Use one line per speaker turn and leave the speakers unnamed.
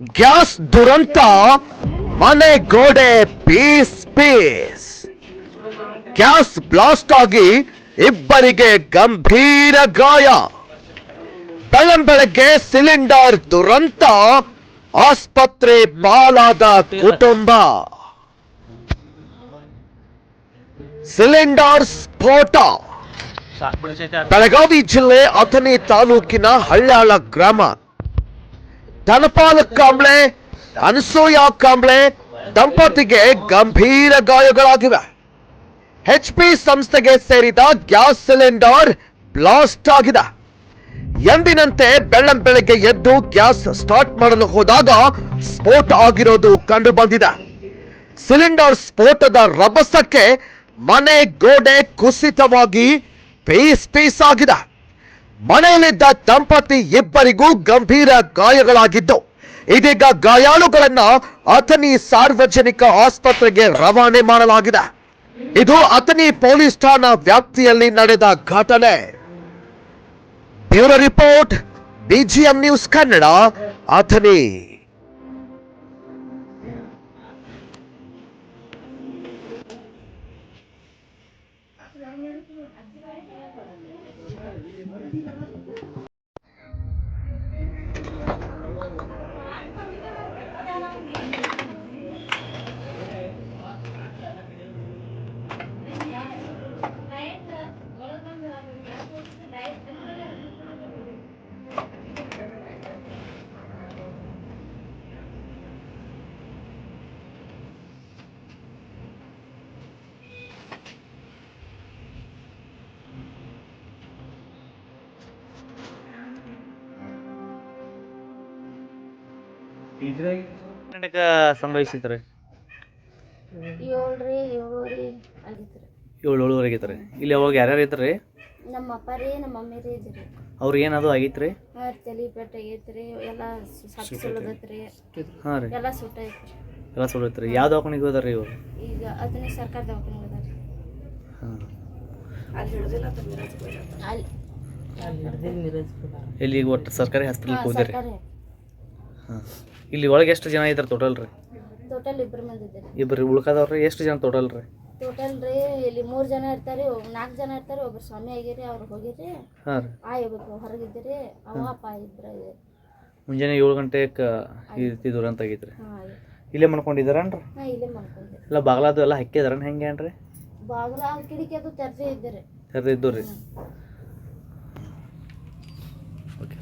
Gas ದುರಂತ ಮನೆ ಗೋಡೆ ಪೀಸ್ ಪೀಸ್. ಗ್ಯಾಸ್ ಬ್ಲಾಸ್ಟ್ ಆಗಿ ಇಬ್ಬರಿಗೆ ಗಂಭೀರ ಗಾಯ. ಬೆಳಗ್ಗೆ ಸಿಲಿಂಡರ್ ದುರಂತ ಆಸ್ಪತ್ರೆ ಪಾಲಾದ ಕುಟುಂಬ. ಸಿಲಿಂಡರ್ ಸ್ಫೋಟ. ಬೆಳಗಾವಿ ಜಿಲ್ಲೆ ಅಥಣಿ ತಾಲೂಕಿನ ಹಳ್ಯಾಳ ಗ್ರಾಮ. ಧನಪಾಲ ಕಾಂಬ್ಳೆ, ಅನಸೂಯ ಕಾಂಬ್ಳೆ ದಂಪತಿಗೆ ಗಂಭೀರ ಗಾಯಗಳಾಗಿವೆ. ಎಚ್ ಪಿ ಸಂಸ್ಥೆಗೆ ಸೇರಿದ ಗ್ಯಾಸ್ ಸಿಲಿಂಡರ್ ಬ್ಲಾಸ್ಟ್ ಆಗಿದೆ. ಎಂದಿನಂತೆ ಬೆಳ್ಳಂ ಬೆಳಗ್ಗೆ ಎದ್ದು ಗ್ಯಾಸ್ ಸ್ಟಾರ್ಟ್ ಮಾಡಲು ಹೋದಾಗ ಸ್ಫೋಟ ಆಗಿರೋದು ಕಂಡು ಬಂದಿದೆ ಸಿಲಿಂಡರ್ ಸ್ಫೋಟದ ರಭಸಕ್ಕೆ ಮನೆ ಗೋಡೆ ಕುಸಿತವಾಗಿ ಪೀಸ್ ಪೀಸ್ ಆಗಿದೆ. ಮನೆಯಲ್ಲಿದ್ದ ದಂಪತಿ ಇಬ್ಬರಿಗೂ ಗಂಭೀರ ಗಾಯಗಳಾಗಿದ್ದು, ಇದೀಗ ಗಾಯಾಳುಗಳನ್ನ ಅಥನಿ ಸಾರ್ವಜನಿಕ ಆಸ್ಪತ್ರೆಗೆ ರವಾನೆ ಮಾಡಲಾಗಿದೆ. ಇದು ಅಥನಿ ಪೊಲೀಸ್ ಠಾಣಾ ವ್ಯಾಪ್ತಿಯಲ್ಲಿ ನಡೆದ ಘಟನೆ. Bureau report BGM news Kannada, Athani.
ಗಂಟೆಗೆ ಸಂಭವಿಸಿದ್ರೆ?
ಏಳ್ರಿ ಏಳುವರೆ ಆಗಿತ್ರಿ.
ಏಳು ಆಗೈತ್ರಿ. ಇಲ್ಲಿ ಅವಾಗ ಯಾರ್ಯಾರು ಐತ್ರಿ
ನಮ್ಮ ಅಪ್ಪ ರೀ ನಮ್ಮ ಮಮ್ಮಿ ರೀ ಇದ್ರಿ.
ಅವ್ರಿಗೆ ಏನದು ಆಗೈತ್ರಿ?
ಹಾಂ ತಲೆ ಪೆಟ್ಟ ಆಗೈತ್ರಿ ಎಲ್ಲ ಸುಳದತ್ರಿ
ಹಾಂ ರೀ.
ಎಲ್ಲ ಸುಟ್ಟ ಐತ್ರಿ
ಎಲ್ಲ ಸುಡೈತ್ರಿ ಯಾವ ದವಾಖಾನಿಗೆ ಹೋದಾರಿ ಇವ್ರು?
ಈಗ ಅದನ್ನ ಸರ್ಕಾರ ದವಾಖಾನೆ
ಹಾಂ.
ಅಲ್ಲಿ
ಇಲ್ಲಿ ಈಗ ಒಟ್ಟು ಸರ್ಕಾರಿ ಹಾಸ್ಪಿಟಲ್ಗೆ
ಹಾಂ
ಹೋದಿರಿ?
ಸರ್ಕಾರಿ.
ಹಾಂ ಇಲ್ಲಿ ಒಳಗೆ ಎಷ್ಟು ಜನ ಇದ್ದಾರೆ ಟೋಟಲ್ ರೀ?
ಟೋಟಲ್ ಇಬ್ಬರು ಮಂದಿ ಇದ್ದಾರೆ
ಇಬ್ಬರು ಉಳ್ಕದವ್ರಿ ಎಷ್ಟು ಜನ ಟೋಟಲ್ ರೀ?
ಟೋಟಲ್ ರೀ ಇಲ್ಲಿ ಮೂರು ಜನ ಇರ್ತಾರೆ ನಾಲ್ಕು ಜನ ಇರ್ತಾರೆ ಒಬ್ರು ಸ್ವಾಮಿ ಆಗಿರಿ ಅವ್ರು ಹೋಗಿರಿ.
ಹಾಂ ರೀ.
ಆ ಒಬ್ಬರು ಹೊರಗಿದ್ದೀರಿ ಅವ ಅಪ್ಪ ಇಬ್ಬರು
ಮುಂಜಾನೆ ಏಳು ಗಂಟೆಗೆ ಈ ರೀತಿ ದುರಂತ ಆಗೈತ್ರಿ.
ಹಾಂ
ಇಲ್ಲೇ ಮಾಡ್ಕೊಂಡಿದ್ದಾರನ್ರಿ
ಹಾಂ ಇಲ್ಲೇ ಮಾಡ್ಕೊಂಡೆ
ಇಲ್ಲ ಬಾಗ್ಲಾದು ಎಲ್ಲ ಹಾಕಿದಾರನ್ ಹೆಂಗೆ ಏನ್ರಿ?
ಬಾಗಿಲ ಕಿಟಕಿ ಅದು ತೆರೆದೇ ಇದ್ದೀರಿ.
ತೆರೆದಿದ್ದು ರೀ ಓಕೆ.